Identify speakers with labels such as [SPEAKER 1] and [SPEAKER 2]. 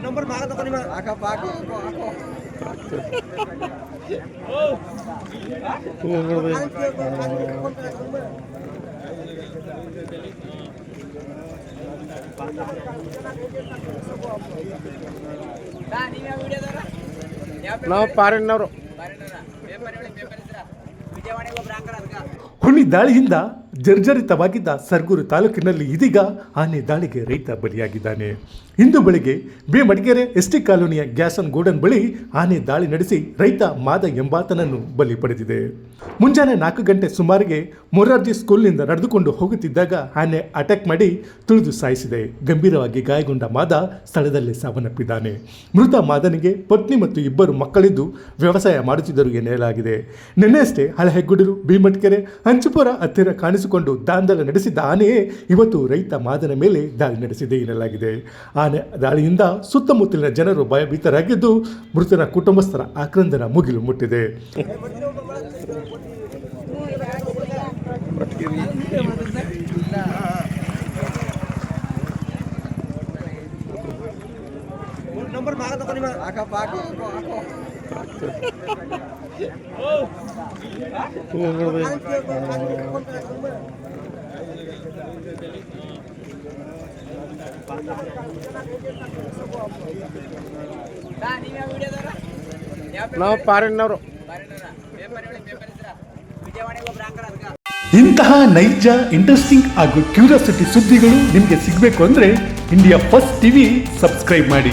[SPEAKER 1] Number માગે તો કરી આખા પાક
[SPEAKER 2] ನಾವು ಪಾರಿನವರು
[SPEAKER 3] ಪಾರಿನವರ ಪೇಪರ್ ಹೇಳಿ ಪೇಪರ್ ಇದ್ರ ವಿಜಯವಾಣಿ ಒಬ್ಬ ಹಾಕರ ಅದಕ್ಕೆ ದಾಳಿಯಿಂದ ಜರ್ಜರಿತವಾಗಿದ್ದ ಸರ್ಗೂರು ತಾಲೂಕಿನಲ್ಲಿ ಇದೀಗ ಆನೆ ದಾಳಿಗೆ ರೈತ ಬಲಿಯಾಗಿದ್ದಾನೆ. ಇಂದು ಬೆಳಿಗ್ಗೆ ಬಿ ಮಡಿಗೆರೆ ಎಸ್ಟಿ ಕಾಲೋನಿಯ ಗ್ಯಾಸನ್ ಗೋಡನ್ ಬಳಿ ಆನೆ ದಾಳಿ ನಡೆಸಿ ರೈತ ಮಾದ ಎಂಬಾತನನ್ನು ಬಲಿ ಪಡೆದಿದೆ. ಮುಂಜಾನೆ ನಾಲ್ಕು ಗಂಟೆ ಸುಮಾರಿಗೆ ಮೊರಾರ್ಜಿ ಸ್ಕೂಲ್ನಿಂದ ನಡೆದುಕೊಂಡು ಹೋಗುತ್ತಿದ್ದಾಗ ಆನೆ ಅಟ್ಯಾಕ್ ಮಾಡಿ ತುಳಿದು ಸಾಯಿಸಿದೆ. ಗಂಭೀರವಾಗಿ ಗಾಯಗೊಂಡ ಮಾದ ಸ್ಥಳದಲ್ಲೇ ಸಾವನ್ನಪ್ಪಿದ್ದಾನೆ. ಮೃತ ಮಾದನಿಗೆ ಪತ್ನಿ ಮತ್ತು ಇಬ್ಬರು ಮಕ್ಕಳಿದ್ದು ವ್ಯವಸಾಯ ಮಾಡುತ್ತಿದ್ದರು ಎನ್ನಲಾಗಿದೆ. ನಿನ್ನೆಯಷ್ಟೇ ಹಳೆಹೆಗ್ಗುಡಿರು ಭೀಮಟ್ಕೆರೆ ಹಂಚುಪುರ ಹತ್ತಿರ ಕಾಣಿಸಿಕೊಂಡು ದಾಂಧಲೆ ನಡೆಸಿದ ಆನೆಯೇ ಇವತ್ತು ರೈತ ಮಾದನ ಮೇಲೆ ದಾಳಿ ನಡೆಸಿದೆ ಎನ್ನಲಾಗಿದೆ. ಆನೆ ದಾಳಿಯಿಂದ ಸುತ್ತಮುತ್ತಲಿನ ಜನರು ಭಯಭೀತರಾಗಿದ್ದು ಮೃತನ ಕುಟುಂಬಸ್ಥರ ಆಕ್ರಂದನ ಮುಗಿಲು ಮುಟ್ಟಿದೆ.
[SPEAKER 1] ನಂಬರ್
[SPEAKER 2] ನಾವು ಪಾರಿನವರು
[SPEAKER 3] ಇಂತಹ ನೈಜ ಇಂಟ್ರೆಸ್ಟಿಂಗ್ ಹಾಗೂ ಕ್ಯೂರಿಯಾಸಿಟಿ ಸುದ್ದಿಗಳು ನಿಮಗೆ ಸಿಗಬೇಕು ಅಂದ್ರೆ ಇಂಡಿಯಾ ಫಸ್ಟ್ ಟಿವಿ ಸಬ್ಸ್ಕ್ರೈಬ್ ಮಾಡಿ.